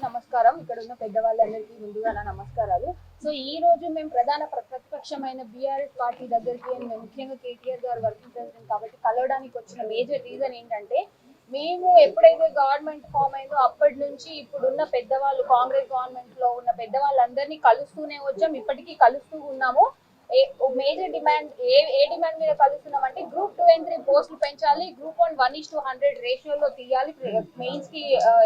నమస్కారం. ఇక్కడ ఉన్న పెద్దవాళ్ళందరికీ ముందుగా నా నమస్కారాలు. సో ఈ రోజు మేము ప్రధాన ప్ర- ప్రతిపక్షమైన బీఆర్ఎస్ పార్టీ దగ్గరికి ముఖ్యంగా కేటీఆర్ గారు వర్కింగ్ ప్రెసిడెంట్ కాబట్టి కలవడానికి వచ్చిన మేజర్ రీజన్ ఏంటంటే మేము ఎప్పుడైతే గవర్నమెంట్ ఫామ్ అయిందో అప్పటి నుంచి ఇప్పుడున్న పెద్దవాళ్ళు కాంగ్రెస్ గవర్నమెంట్లో ఉన్న పెద్దవాళ్ళందరినీ కలుస్తూనే వచ్చాం. ఇప్పటికీ కలుస్తూ ఉన్నాము. మేజర్ డిమాండ్ ఏ ఏ డిమాండ్ మీద కలుస్తున్నాం అంటే గ్రూప్ టూ అండ్ త్రీ పోస్టులు పెంచాలి group one one is to hundred రేషియోలో తీయాలి మెయిన్స్కి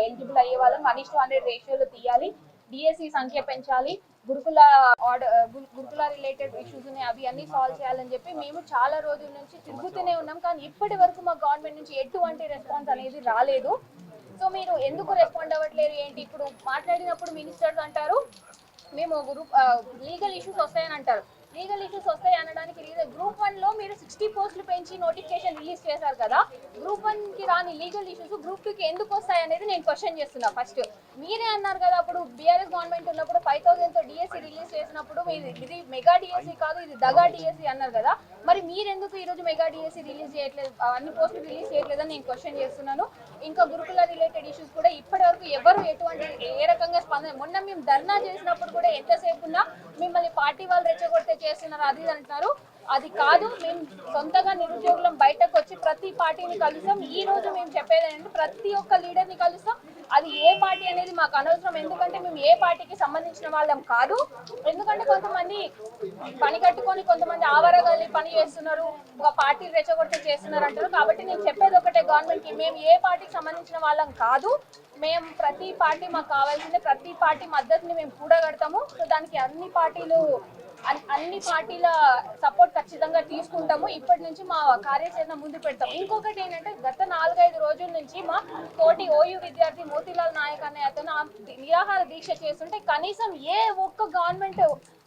ఎలిజిబుల్ అయ్యే వాళ్ళం వన్ ఇస్ టూ హండ్రెడ్ రేషియోలో తీయాలి డిఎస్సి సంఖ్య పెంచాలి గురుకుల ఆర్డర్ గురుకుల రిలేటెడ్ ఇష్యూస్ ఉన్నాయి అవి అన్ని సాల్వ్ చేయాలని చెప్పి మేము చాలా రోజుల నుంచి తిరుగుతూనే ఉన్నాం కానీ ఇప్పటి వరకు మా గవర్నమెంట్ నుంచి ఎటువంటి రెస్పాన్స్ అనేది రాలేదు. సో మీరు ఎందుకు రెస్పాండ్ అవ్వట్లేరు ఏంటి? ఇప్పుడు మాట్లాడినప్పుడు మినిస్టర్స్ అంటారు మేము గ్రూప్ లీగల్ ఇష్యూస్ వస్తాయని అంటారు. లీగల్ ఇష్యూస్ వస్తాయి అనడానికి రీజన్. గ్రూప్ వన్లో మీరు సిక్స్టీ పోస్టులు పెంచి నోటిఫికేషన్ రిలీజ్ చేశారు కదా గ్రూప్ వన్కి రాని లీగల్ ఇష్యూస్ గ్రూప్ టూ కి ఎందుకు వస్తాయి అనేది నేను క్వశ్చన్ చేస్తున్నా. ఫస్ట్ మీరే అన్నారు కదా అప్పుడు బీఆర్ఎస్ గవర్నమెంట్ ఉన్నప్పుడు ఫైవ్ థౌసండ్తో డిఎస్సి రిలీజ్ చేసినప్పుడు ఇది మెగా డిఎస్సి కాదు ఇది దగా డిఎస్సి అన్నారు కదా. మరి మీరెందుకు ఈ రోజు మెగా డిఎస్సి రిలీజ్ చేయట్లేదు? అన్ని పోస్టులు రిలీజ్ చేయట్లేదని నేను క్వశ్చన్ చేస్తున్నాను. ఇంకా గురుకుల రిలేటెడ్ ఇష్యూస్ కూడా ఇప్పటి వరకు ఎవరు ఎటువంటి ఏ రకంగా స్పందన మొన్న మేము ధర్నా చేసినప్పుడు కూడా ఎంతసేపు ఉన్నా మిమ్మల్ని పార్టీ వాళ్ళు రెచ్చగొడితే చేస్తున్నారు అది అంటున్నారు. అది కాదు మేము సొంతగా నిరుద్యోగులం బయటకు వచ్చి ప్రతి పార్టీని కలుస్తాం. ఈ రోజు మేము చెప్పేది ఏంటంటే ప్రతి ఒక్క లీడర్ని కలుస్తాం. అది ఏ పార్టీ అనేది మాకు అనవసరం. ఎందుకంటే మేము ఏ పార్టీకి సంబంధించిన వాళ్ళం కాదు. ఎందుకంటే కొంతమంది పని కట్టుకొని కొంతమంది ఆవరగలి పని చేస్తున్నారు. ఒక పార్టీ రెచ్చగొడితే చేస్తున్నారు అంటారు. కాబట్టి నేను చెప్పేది ఒకటే గవర్నమెంట్కి మేము ఏ పార్టీకి సంబంధించిన వాళ్ళం కాదు. మేము ప్రతి పార్టీ మాకు కావాల్సిందే ప్రతి పార్టీ మద్దతుని మేము కూడగడతాము. సో దానికి అన్ని పార్టీలు అన్ని పార్టీల సపోర్ట్ ఖచ్చితంగా తీసుకుంటాము. ఇప్పటి నుంచి మా కార్యాచరణ ముందు పెడతాం. ఇంకొకటి ఏంటంటే గత నాలుగైదు రోజుల నుంచి మా తోటి ఓయూ విద్యార్థి మోతీలాల్ నాయక్ అనే అతను నిరాహార దీక్ష చేస్తుంటే కనీసం ఏ ఒక్క గవర్నమెంట్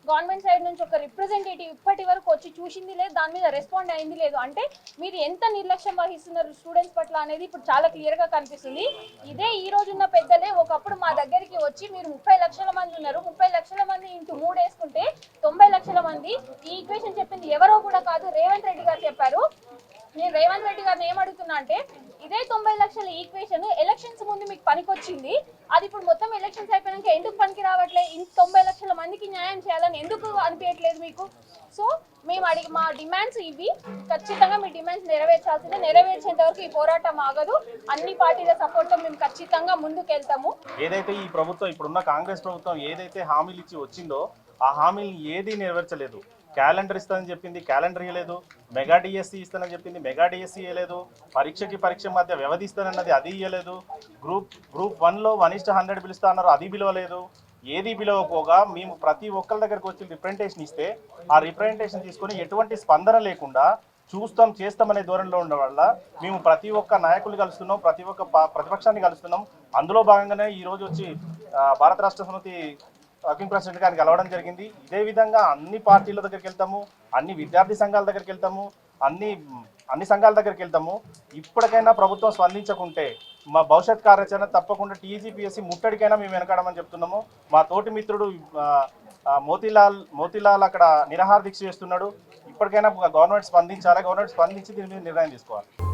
గవర్నమెంట్ సైడ్ నుంచి ఒక రిప్రజెంటేటివ్ ఇప్పటి వరకు వచ్చి చూసింది లేదు దాని మీద రెస్పాండ్ అయింది లేదు. అంటే మీరు ఎంత నిర్లక్ష్యం వహిస్తున్నారు స్టూడెంట్స్ పట్ల అనేది ఇప్పుడు చాలా క్లియర్గా కనిపిస్తుంది. ఇదే ఈ రోజున్న పెద్దలే ఒకప్పుడు మా దగ్గరికి వచ్చి మీరు ముప్పై లక్షల మంది ఉన్నారు. ముప్పై లక్షల మంది ఇంటూ మూడు వేసుకుంటే తొంభై లక్షల మంది. ఈ ఈక్వేషన్ చెప్పింది ఎవరో కూడా కాదు రేవంత్ రెడ్డి గారు చెప్పారు. నేను రేవంత్ రెడ్డి గారిని ఏం అంటే ఇదే తొంభై లక్షల ఈక్వేషన్ ఎలక్షన్స్ ముందు మీకు పనికొచ్చింది. అది ఇప్పుడు మొత్తం ఎలక్షన్స్ అయిపోయాక ఎందుకు పనికి రావట్లేదు ఇంత తొంభై లక్షల మందికి న్యాయం చేయాలని ఎందుకు అనిపించట్లేదు మీకు? సో మేము అడిగి మా డిమాండ్స్ ఇవి. ఖచ్చితంగా మీ డిమాండ్స్ నెరవేర్చాల్సిందే. నెరవేర్చేంత వరకు ఈ పోరాటం ఆగదు. అన్ని పార్టీల సపోర్ట్తో మేము ఖచ్చితంగా ముందుకెళ్తాము. ఏదైతే ఈ ప్రభుత్వం ఇప్పుడున్న కాంగ్రెస్ ప్రభుత్వం ఏదైతే హామీలు ఇచ్చి వచ్చిందో ఆ హామీలు ఏది నెరవేర్చలేదు. క్యాలెండర్ ఇస్తానని చెప్పింది క్యాలెండర్ ఇవ్వలేదు మెగా డిఎస్సి ఇస్తానని చెప్పింది మెగా డిఎస్సి ఇవ్వలేదు పరీక్షకి పరీక్ష మధ్య వ్యవధి ఇస్తానన్నది అది ఇవ్వలేదు గ్రూప్ గ్రూప్ వన్లో వన్ ఇస్ట్ హండ్రెడ్ పిలుస్తా అన్నారు అది పిలవలేదు ఏది పిలవకపోగా మేము ప్రతి ఒక్కరి దగ్గరకు వచ్చి రిప్రజెంటేషన్ ఇస్తే ఆ రిప్రజెంటేషన్ తీసుకొని ఎటువంటి స్పందన లేకుండా చూస్తాం చేస్తామనే ధోరణిలో ఉండడం వల్ల మేము ప్రతి ఒక్క నాయకులు కలుస్తున్నాం ప్రతి ఒక్క ప్రతిపక్షాన్ని కలుస్తున్నాం అందులో భాగంగానే ఈరోజు వచ్చి భారత రాష్ట్ర సమితి వర్కింగ్ ప్రెసిడెంట్ గారిని కలవడం జరిగింది. ఇదే విధంగా అన్ని పార్టీల దగ్గరికి వెళ్తాము అన్ని విద్యార్థి సంఘాల దగ్గరికి వెళ్తాము అన్ని అన్ని సంఘాల దగ్గరికి వెళ్తాము. ఇప్పటికైనా ప్రభుత్వం స్పందించకుంటే మా భవిష్యత్ కార్యాచరణ తప్పకుండా టీజీపీఎస్సీ ముట్టడికైనా మేము వెనకాడమని చెప్తున్నాము. మా తోటి మిత్రుడు మోతీలాల్ మోతీలాల్ అక్కడ నిరాహార దీక్ష చేస్తున్నాడు. ఇప్పటికైనా గవర్నమెంట్ స్పందించాలి? గవర్నమెంట్ స్పందించి దీని మీద నిర్ణయం తీసుకోవాలి.